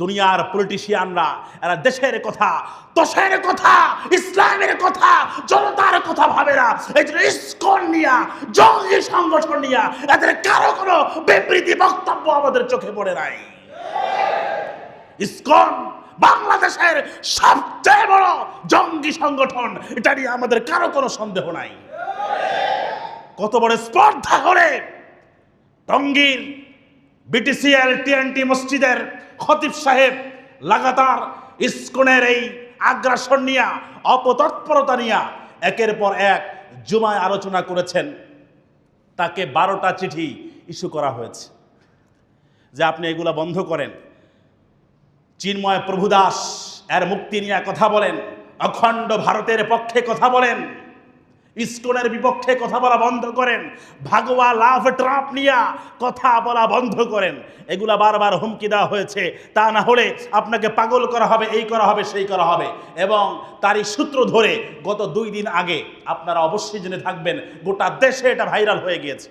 দুনিয়ার পলিটিশিয়ানরা এরা দেশের কথা দশের কথা, ইসলামের কথা, জনতার কথা ভাবে না। এই জন্য ইস্কন নিয়া, জঙ্গি সংগঠন নিয়া, এদের কারও কোনো বিবৃতি, বক্তব্য আমাদের চোখে পড়ে নাই। ইসকন বাংলাদেশের সবচেয়ে বড় জঙ্গি সংগঠন, এটা নিয়ে আমাদের কারও কোনো সন্দেহ নাই। কত বড় স্পর্ধা করে টঙ্গীর বিটিসিএল টিএনটি মসজিদের খতিব সাহেব লাগাতার ইস্কনের এই আগ্রাসন নিয়া, অপতৎপরতা নিয়া একের পর এক জুমায় আলোচনা করেছেন। তাকে বারোটা চিঠি ইস্যু করা হয়েছে। যে আপনি এগুলা বন্ধ করেন। চিন্ময় প্রভুদাস এর মুক্তি নিয়ে কথা বলেন। অখণ্ড ভারতের পক্ষে কথা বলেন। ইস্কনের বিপক্ষে কথা বলা বন্ধ করেন। ভাগোয়া লাভ ট্রাপ নিয়া কথা বলা বন্ধ করেন। এগুলা বারবার হুমকি দেওয়া হয়েছে। তা না হলে আপনাকে পাগল করা হবে, এই করা হবে, সেই করা হবে। এবং তারই সূত্র ধরে গত দুই দিন আগে আপনারা অবশ্যই জেনে থাকবেন, গোটা দেশে এটা ভাইরাল হয়ে গিয়েছে।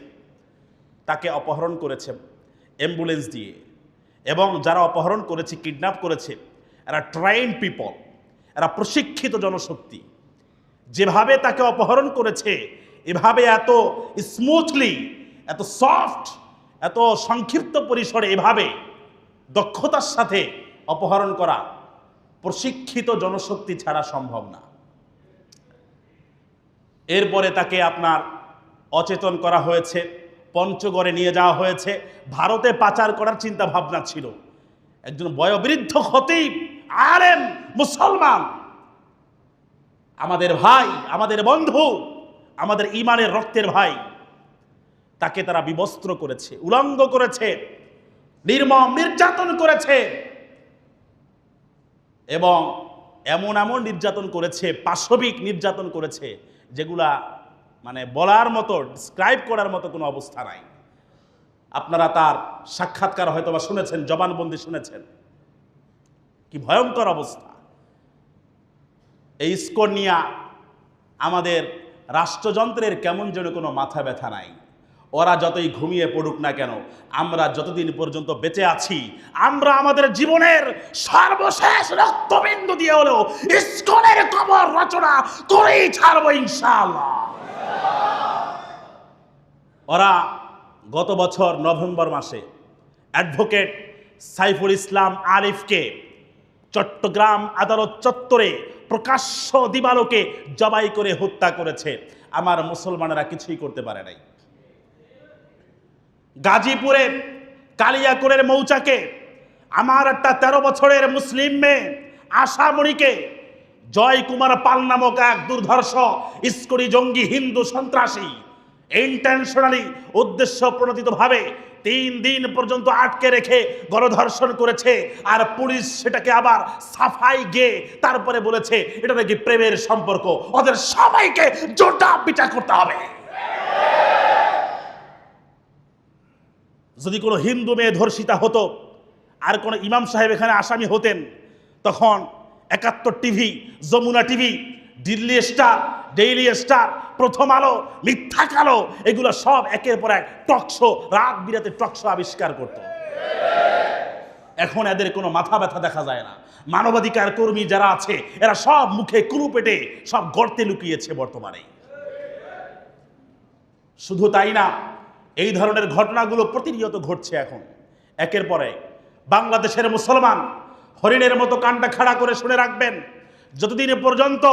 তাকে অপহরণ করেছে অ্যাম্বুলেন্স দিয়ে। এবং যারা অপহরণ করেছে, কিডন্যাপ করেছে, এরা ট্রেন পিপল, এরা প্রশিক্ষিত জনশক্তি। যেভাবে তাকে অপহরণ করেছে, এভাবে এত স্মুথলি এত সফট এত সংক্ষিপ্ত পরিসরে এভাবে দক্ষতার সাথে অপহরণ করা প্রশিক্ষিত জনশক্তি ছাড়া সম্ভব না। এরপরে তাকে আপনার অচেতন করা হয়েছে, পঞ্চগড়ে নিয়ে যাওয়া হয়েছে। ভারতে পাচার করার চিন্তা ভাবনা ছিল। একজন বয়োবৃদ্ধ খতিব, আলেম, মুসলমান। আমাদের ভাই, আমাদের বন্ধু, আমাদের ইমানের রক্তের ভাই, তাকে তারা বিবস্ত্র করেছে, উলঙ্গ করেছে, নির্মম, নির্যাতন করেছে এবং এমন এমন নির্যাতন করেছে, পাশবিক নির্যাতন করেছে, যেগুলা মানে বলার মতো ডিসক্রাইব করার মতো কোনো অবস্থা নাই। আপনারা তার সাক্ষাৎকার হয়তো বা শুনেছেন, জবানবন্দি শুনেছেন। কি ভয়ঙ্কর অবস্থা। এই স্কোর নিয়ে আমাদের রাষ্ট্রযন্ত্রের কেমন যেন কোনো মাথা ব্যথা নাই। ওরা যতই ঘুমিয়ে পড়ুক না কেন, আমরা যতদিন পর্যন্ত বেঁচে আছি, আমরা আমাদের জীবনের সর্বশেষ রক্তবিন্দু দিয়ে হলেও ইস্কনের কবর রচনা করেই ছাড়বো ইনশাআল্লাহ। ওরা গত বছর নভেম্বর মাসে অ্যাডভোকেট সাইফুল ইসলাম আরিফকে চট্টগ্রাম আদালত চত্বরে প্রকাশ্য দিবালোকে জবাই করে হত্যা করেছে। আমার মুসলমানেরা কিছুই করতে পারে নাই। গাজীপুরে কালিয়াকুরের মৌচাকে, আমার একটা তেরো বছরের মুসলিম মেয়ে আশামণিকে জয় কুমার পাল নামক এক দুর্ধর্ষ ইস্করি জঙ্গি হিন্দু সন্ত্রাসী ইন্টেনশনালি উদ্দেশ্য প্রণোদিতভাবে তিন দিন পর্যন্ত আটকে রেখে গণধর্ষণ করেছে, আর পুলিশ সেটাকে আবার সাফাই গিয়ে তারপরে বলেছে, এটা নাকি প্রেমের সম্পর্ক, ওদের সবাইকে জোটা পিটা করতে হবে। যদি কোনো হিন্দু মেয়ে ধর্ষিতা হতো, আর কোনো ইমাম সাহেব এখানে আসামি হতেন, তখন Ekattor TV, Jamuna TV, Daily Star Daily Star Prothom Alo, মিথ্যা কালো, এগুলো সব একের পর এক টকশো রাত বিরাতে টকশো আবিষ্কার করত। এখন এদের কোনো মাথা ব্যথা দেখা যায় না। মানবাধিকার কর্মী যারা আছে, এরা সব মুখে কুলু পেটে সব গর্তে লুকিয়েছে বর্তমানে। শুধু তাই না, এই ধরনের ঘটনাগুলো প্রতিনিয়ত ঘটছে এখন। একের পরে বাংলাদেশের মুসলমান হরিণের মতো কানটা খাড়া করে শুনে রাখবেন। যতদিন পর্যন্ত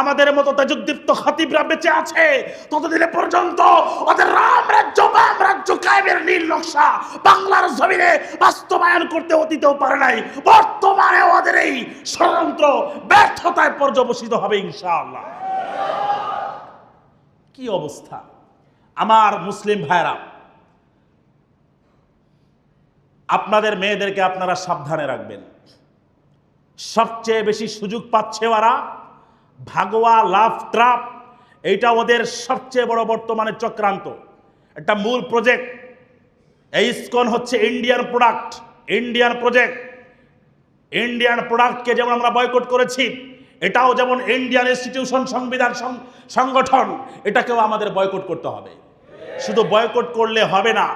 আমাদের মতো তেজুদ্দীপ্ত খতিবরা বেঁচে আছে, ততদিন পর্যন্ত ওদের রাম রাজ্য, বাম রাজ্য কায়েমের নীল নকশা বাংলার জমিনে বাস্তবায়ন করতে অতীতেও পারে নাই। বর্তমানে ওদের এই ষড়যন্ত্র ব্যর্থতায় পর্যবসিত হবে ইনশাআল্লাহ। কি অবস্থা? আমার মুসলিম ভাইরা আপনাদের মেয়েদেরকে আপনারা সাবধানে রাখবেন। সবচেয়ে বেশি সুযোগ পাচ্ছে ওরা, ভাগোয়া লাভ ট্রাপ, এইটা ওদের সবচেয়ে বড় বর্তমানে চক্রান্ত। একটা মূল প্রজেক্ট এই ইসকন হচ্ছে Indian product Indian project Indian প্রোডাক্টকে যেমন আমরা বয়কট করেছি, এটাও যেমন ইন্ডিয়ান ইনস্টিটিউশন সংবিধান সংগঠন, এটাকেও আমাদের বয়কট করতে হবে। শুধু বয়কট করলে হবে না,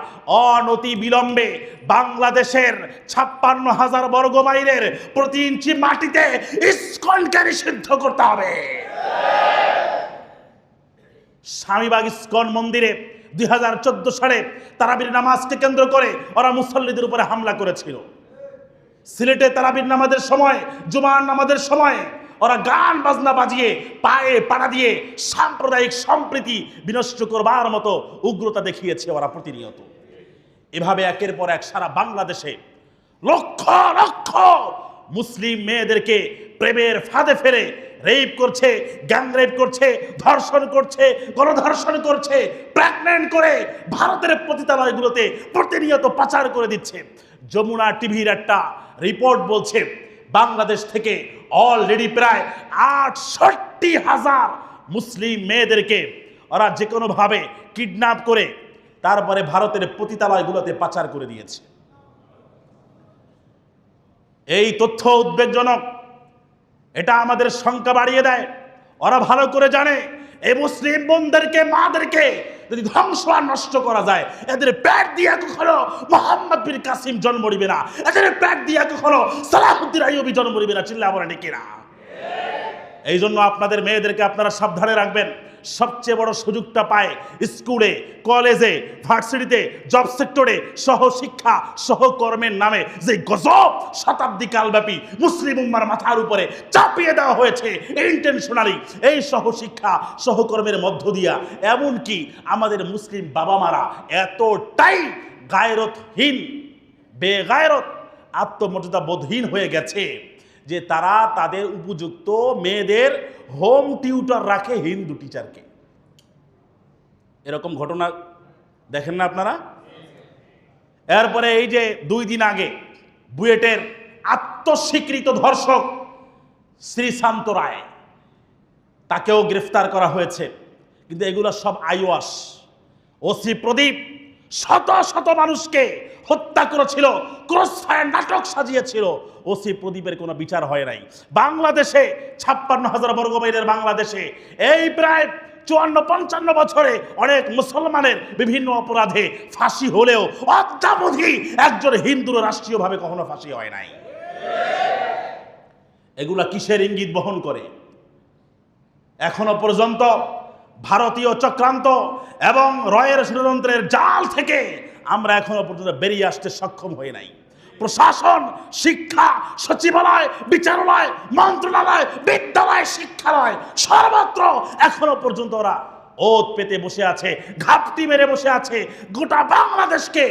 অনতি বিলম্বে বাংলাদেশের ছাপ্পান্ন হাজার বর্গ মাইলের প্রতি ইঞ্চি মাটিতে ইস্কনকে নিষিদ্ধ করতে হবে। স্বামীবাগ ইস্কন মন্দিরে দুই হাজার চোদ্দ সালে তারাবির নামাজকে কেন্দ্র করে ওরা মুসল্লিদের উপরে হামলা করেছিল। সিলেটে তারাবির নামাজের সময়, জুমার নামাজের সময় ওরা গান, বাজনা বাজিয়ে, পায়ে পাড়া দিয়ে সাম্প্রদায়িক সম্প্রীতি বিনষ্ট করবার মতো উগ্রতা দেখিয়েছে ওরা প্রতিনিয়ত। এভাবে একের পর এক সারা বাংলাদেশে লক্ষ লক্ষ মুসলিম মেয়েদেরকে প্রেমের ফাঁদে ফেলে রেপ করছে গ্যাং রেপ করছে, ধর্ষণ করছে, গণধর্ষণ করছে প্রেগনেন্ট করে ভারতের পতিতালয়গুলোতে প্রতিনিয়ত পাচার করে দিচ্ছে। যমুনা টিভির একটা রিপোর্ট বলছে, বাংলাদেশ থেকে অলরেডি প্রায় আটষট্টি হাজার মুসলিম মেয়েদেরকে ওরা যে কোনোভাবে কিডন্যাপ করে তারপরে ভারতের পতিতালয়গুলোতে পাচার করে দিয়েছে। এই তথ্য উদ্বেগজনক, এটা আমাদের শঙ্কা বাড়িয়ে দেয়। ওরা ভালো করে জানে। এই মুসলিম বোনদেরকে মাদেরকে যদি ধ্বংস আর নষ্ট করা যায় এদের প্যাট দিয়ে কখনো মোহাম্মদ বিন কাসিম জন্ম নিবে না। এদের প্যাট দিয়ে কখনো সালাহুদ্দিন আইয়ুবি জন্ম নিবে না। চিল্লা বলে নাকি না এই জন্য আপনাদের মেয়েদেরকে আপনারা সাবধানে রাখবেন। সবচেয়ে বড় সুযোগটা পায় স্কুলে, কলেজে, ভার্সিটিতে জব সেক্টরে সহশিক্ষা, সহকর্মের নামে। যে গজব শতাব্দী কালব্যাপী মুসলিম উম্মার মাথার উপরে চাপিয়ে দেওয়া হয়েছে ইন্টেনশনালি এই সহশিক্ষা, সহকর্মের মধ্য দিয়া। এমনকি আমাদের মুসলিম বাবা মারা এতটাই গায়রতহীন, বেগায়রত আত্মমর্যাদা বোধহীন হয়ে গেছে। যে তারা তাদের উপযুক্ত মেয়েদের হোম টিউটর রাখে হিন্দু টিচারকে। এরকম ঘটনা দেখেন না আপনারা? এরপরে এই যে দুই দিন আগে বুয়েটের আত্মস্বীকৃত ধর্ষক শ্রীশান্ত রায়, তাকেও গ্রেফতার করা হয়েছে। কিন্তু এগুলো সব আইওয়াস। ওসি প্রদীপ শত শত মানুষকে হত্যা করেছিল ক্রস ফায়ার নাটক সাজিয়েছিল। ওসি প্রদীপের কোনো বিচার হয় নাই। বাংলাদেশে ছাপ্পান্ন হাজার বর্গ মাইলের বাংলাদেশে এই প্রায় চুয়ান্ন, পঞ্চান্ন বছরে অনেক মুসলমানের বিভিন্ন অপরাধে ফাঁসি হলেও অদ্যাবধি একজন হিন্দুর রাষ্ট্রীয়ভাবে কখনো ফাঁসি হয় নাই। এগুলা কিসের ইঙ্গিত বহন করে? এখনও পর্যন্ত ভারতীয় চক্রান্ত এবং রয়ের ষড়যন্ত্রের জাল থেকে আমরা এখনও পর্যন্ত বেরিয়ে আসতে সক্ষম হই নাই। প্রশাসন, শিক্ষা, সচিবালয়, বিচারালয়, মন্ত্রণালয়, বিদ্যালয়, শিক্ষালয়, সর্বত্র এখনও পর্যন্ত ওরা ওত পেতে বসে আছে, ঘাপটি মেরে বসে আছে। গোটা বাংলাদেশকে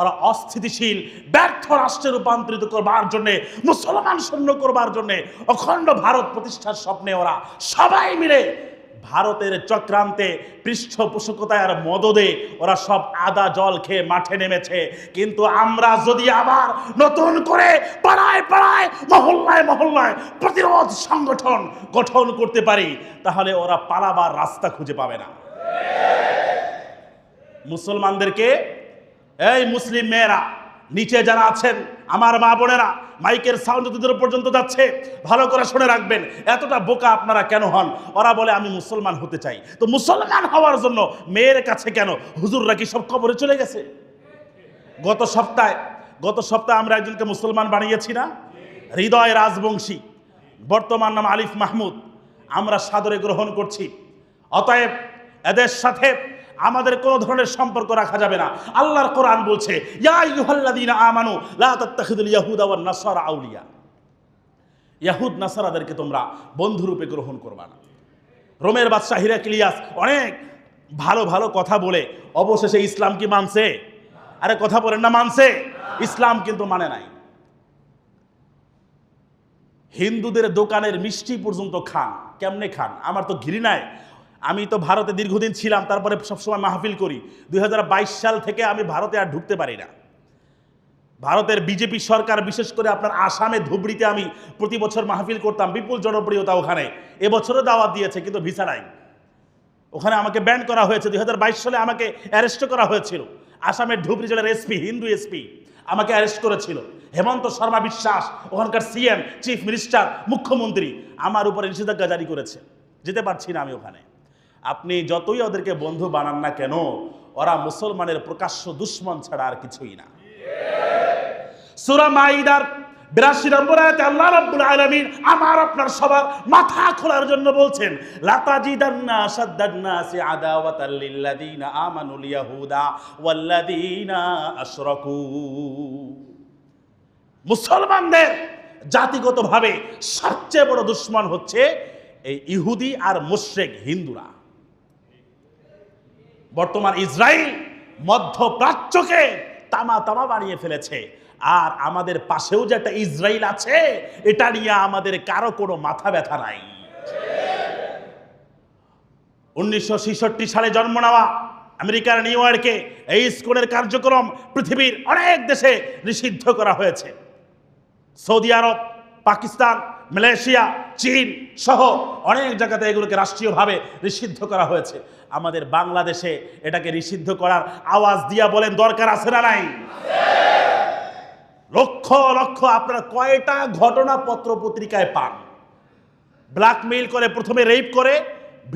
ওরা অস্থিতিশীল, ব্যর্থ রাষ্ট্রে রূপান্তরিত করবার জন্যে, মুসলমান শূন্য করবার জন্যে, অখণ্ড ভারত প্রতিষ্ঠার স্বপ্নে ওরা সবাই মিলে ভারতের চক্রান্তে পৃষ্ঠপোষকতায় আর মদদে ওরা সব আদা জল খেয়ে মাঠে নেমেছে। কিন্তু আমরা যদি আবার নতুন করে পাড়ায় পাড়ায়, মহল্লায় মহল্লায় প্রতিরোধ সংগঠন গঠন করতে পারি, তাহলে ওরা পালাবার রাস্তা খুঁজে পাবে না। মুসলমানদেরকে, এই মুসলিম মেয়েরা, নিচে যারা আছেন আমার মা বোনেরা, মাইকের সাউন্ড যতদূর পর্যন্ত যাচ্ছে, ভালো করে শুনে রাখবেন। এতটা বোকা আপনারা কেন হন? ওরা বলে, আমি মুসলমান হতে চাই। তো মুসলমান হওয়ার জন্য মেয়ের কাছে কেন? হুজুররা কি সব খবরে চলে গেছে? গত সপ্তাহে গত সপ্তাহে আমরা একজনকে মুসলমান বানিয়েছি না? হৃদয় রাজবংশী। বর্তমান নাম আলিফ মাহমুদ। আমরা সাদরে গ্রহণ করছি। অতএব এদের সাথে আমাদের কোনো ধরনের সম্পর্ক রাখা যাবে না। আল্লাহর কোরআন বলছে, ইয়া ইয়াহুদা, নাসারাদেরকে তোমরা বন্ধুরূপে গ্রহণ করবা না। রোমের বাদশাহ হিরাক্লিয়াস অনেক ভালো ভালো কথা বলে, অবশেষে ইসলাম কি মানছে? আরে কথা বলেন না, মানছে। ইসলাম কিন্তু মানে নাই। হিন্দুদের দোকানের মিষ্টি পর্যন্ত খান। কেমনে খান? আমার তো ঘৃণায়। আমি তো ভারতে দীর্ঘদিন ছিলাম, তারপরে সবসময় মাহফিল করি। দু হাজার বাইশ সাল থেকে আমি ভারতে আর ঢুকতে পারি না। ভারতের বিজেপি সরকার, বিশেষ করে আপনার আসামে ধুবড়িতে আমি প্রতি বছর মাহফিল করতাম, বিপুল জনপ্রিয়তা ওখানে। এবছরও দাওয়াত দিয়েছে, কিন্তু ভিসা নাই। ওখানে আমাকে ব্যান করা হয়েছে, দুই হাজার বাইশ সালে আমাকে অ্যারেস্ট করা হয়েছিল। আসামের ধুবড়ি জেলার এসপি হিন্দু এসপি আমাকে অ্যারেস্ট করেছিল। হেমন্ত শর্মা বিশ্বাস, ওখানকার সিএম চিফ মিনিস্টার, মুখ্যমন্ত্রী, আমার উপরে নিষেধাজ্ঞা জারি করেছে। যেতে পারছি না আমি ওখানে। আপনি যতই ওদেরকে বন্ধু বানান না কেন, ওরা মুসলমানের প্রকাশ্য দুশ্মন ছাড়া আর কিছুই না। সূরা মাইদার বিরাশি আমার আপনার সবার মাথা খোলার জন্য বলছেন মুসলমানদের জাতিগতভাবে সবচেয়ে বড় দুশ্মন হচ্ছে এই ইহুদি আর মুশরিক হিন্দুরা। বর্তমান ইসরায়েল মধ্যপ্রাচ্যকে তামা তামা বানিয়ে ফেলেছে। আর আমাদের পাশেও যে একটা ইসরায়েল আছে, এটা নিয়ে আমাদের কারও কোনো মাথা ব্যথা নাই। উনিশশো ছেষট্টি সালে জন্ম নেওয়া আমেরিকার নিউ ইয়র্কে এই স্কুলের কার্যক্রম পৃথিবীর অনেক দেশে নিষিদ্ধ করা হয়েছে। সৌদি আরব, পাকিস্তান মালয়েশিয়া, চীন সহ অনেক জায়গাতে এগুলোকে রাষ্ট্রীয়ভাবে নিষিদ্ধ করা হয়েছে। আমাদের বাংলাদেশে এটাকে নিষিদ্ধ করার আওয়াজ দিয়া বলেন, দরকার আছে না নাই? লক্ষ লক্ষ আপনারা কয়টা ঘটনা পত্র পত্রিকায় পান? ব্ল্যাকমেইল করে প্রথমে রেপ করে,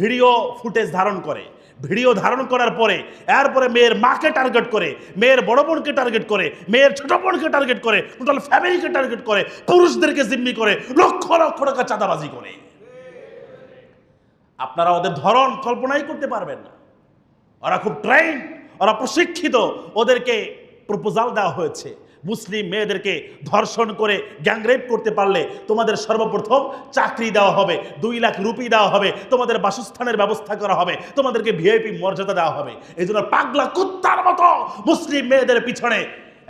ভিডিও ফুটেজ ধারণ করে। ভিডিও ধারণ করার পরে, এরপরে মেয়ের মাকে টার্গেট করে, মেয়ের বড় বোনকে টার্গেট করে, মেয়ের ছোট বোনকে টার্গেট করে টোটাল ফ্যামিলিকে টার্গেট করে, পুরুষদেরকে জিম্মি করে, লক্ষ লক্ষ টাকা চাঁদাবাজি করে। আপনারা ওদের ধরন কল্পনাই করতে পারবেন না। ওরা খুব ট্রেন ওরা প্রশিক্ষিত, ওদেরকে প্রপোজাল দেওয়া হয়েছে। মুসলিম মেয়েদেরকে ধর্ষণ করে গ্যাংরেপ করতে পারলে তোমাদের সর্বপ্রথম চাকরি দেওয়া হবে, দুই লাখ রুপি দেওয়া হবে, তোমাদের বাসস্থানের ব্যবস্থা করা হবে, তোমাদেরকে ভিআইপি মর্যাদা দেওয়া হবে। এই জন্য পাগলা কুত্তার মতো মুসলিম মেয়েদের পিছনে।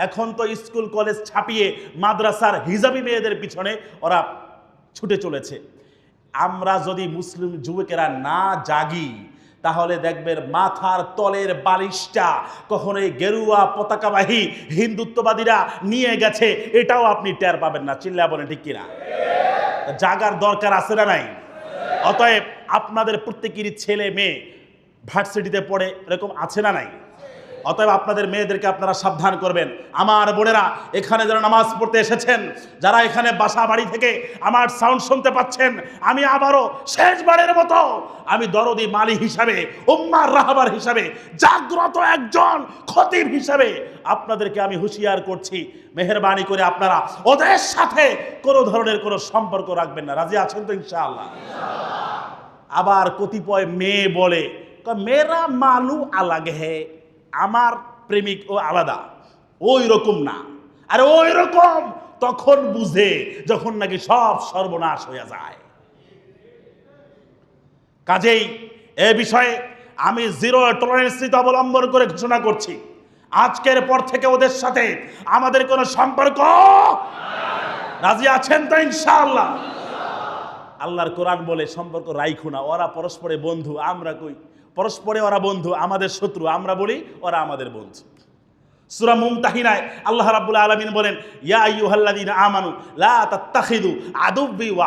এখন তো স্কুল, কলেজ ছাপিয়ে মাদ্রাসার হিজাবি মেয়েদের পিছনে ওরা ছুটে চলেছে। আমরা যদি মুসলিম যুবকেরা না জাগি তাহলে দেখবেন মাথার তলের বালিশটা কখনোই গেরুয়া পতাকাবাহী হিন্দুত্ববাদীরা নিয়ে গেছে, এটাও আপনি টের পাবেন না। চিল্লা বলেন ঠিক কিনা? জাগার দরকার আছে না নাই? অতএব আপনাদের প্রত্যেকেরই ছেলে মেয়ে ভার্সিটিতে পড়ে এরকম আছে না নাই? অতএব আপনাদের মেয়েদেরকে আপনারা সাবধান করবেন। আমার বোনেরা, এখানে যারা নামাজ পড়তে এসেছেন, যারা এখানে বাসা বাড়ি থেকে আমার সাউন্ড শুনতে পাচ্ছেন, আমি আবারও শেষবারের মতো আমি দরদি মালি হিসাবে, উম্মার রাহবার হিসাবে, জাগ্রত একজন খতিব হিসাবে আপনাদেরকে আমি হুঁশিয়ার করছি। মেহরবানি করে আপনারা ওদের সাথে কোনো ধরনের কোনো সম্পর্ক রাখবেন না। রাজি আছেন তো ইনশাআল্লাহ? আবার কতিপয় মেয়ে বলে মেয়েরা মালু আলাগ হে। আমার প্রেমিক ও আলাদা। ওই রকম না। আর ওই রকম তখন বুঝে যখন নাকি সব সর্বনাশ হয়ে যায়। কাজেই এ বিষয়ে আমি জিরো টলারেন্স নীতি অবলম্বন করে ঘোষণা করছি। আজকের পর থেকে ওদের সাথে আমাদের কোনো সম্পর্ক রাজি আছেন তো ইনশাআল্লাহ? আল্লাহর কোরআন বলে সম্পর্ক রাইখো না, ওরা পরস্পরে বন্ধু, আমরা কই? পরস্পরে ওরা বন্ধু, আমাদের শত্রু। আমরা বলি, ওরা আমাদের বন্ধু। সূরা মুমতাহিনায় আল্লাহ রাব্বুল আলামিন বলেন, ইয়া আইয়ুহাল্লাযীনা আমানু, লা তাত্তাখিদু আদুব্বি ওয়া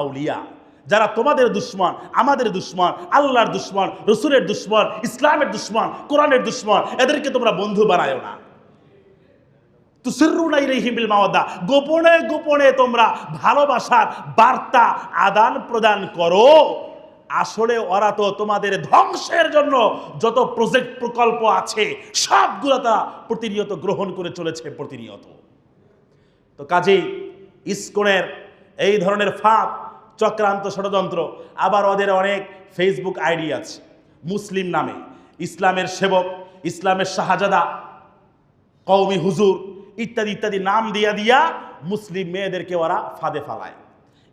আউলিয়া। যারা তোমাদের দুশ্মন, আমাদের দুশ্মন, আল্লাহর দুশ্মন, রসুলের দুশ্মন, ইসলামের দুশ্মন, কোরআনের দুশ্মন, এদেরকে তোমরা বন্ধু বানায়ো না। তুসিরুনা ইলাইহিম বিল মাওয়াদ্দা গোপনে গোপনে তোমরা ভালোবাসার বার্তা আদান প্রদান করো। আসলে ওরা তো তোমাদের ধ্বংসের জন্য যত প্রজেক্ট প্রকল্প আছে, সবগুলো তারা প্রতিনিয়ত গ্রহণ করে চলেছে প্রতিনিয়ত। তো কাজেই ইস্কনের এই ধরনের ফাঁদ, চক্রান্ত ষড়যন্ত্র, আবার ওদের অনেক ফেসবুক আইডি আছে, মুসলিম নামে। ইসলামের সেবক, ইসলামের শাহজাদা, কওমি হুজুর, ইত্যাদি ইত্যাদি নাম দিয়া দিয়া মুসলিম মেয়েদেরকে ওরা ফাঁদে ফালায়।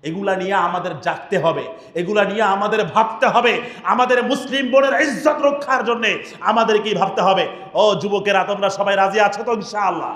এগুলা নিয়ে আমাদের জাগতে হবে, এগুলা নিয়ে আমাদের ভাবতে হবে, আমাদের মুসলিম বোনের ইজ্জত রক্ষার জন্যে আমাদেরকেই ভাবতে হবে। ও যুবকেরা, তোমরা সবাই রাজি আছো তো ইনশাআল্লাহ?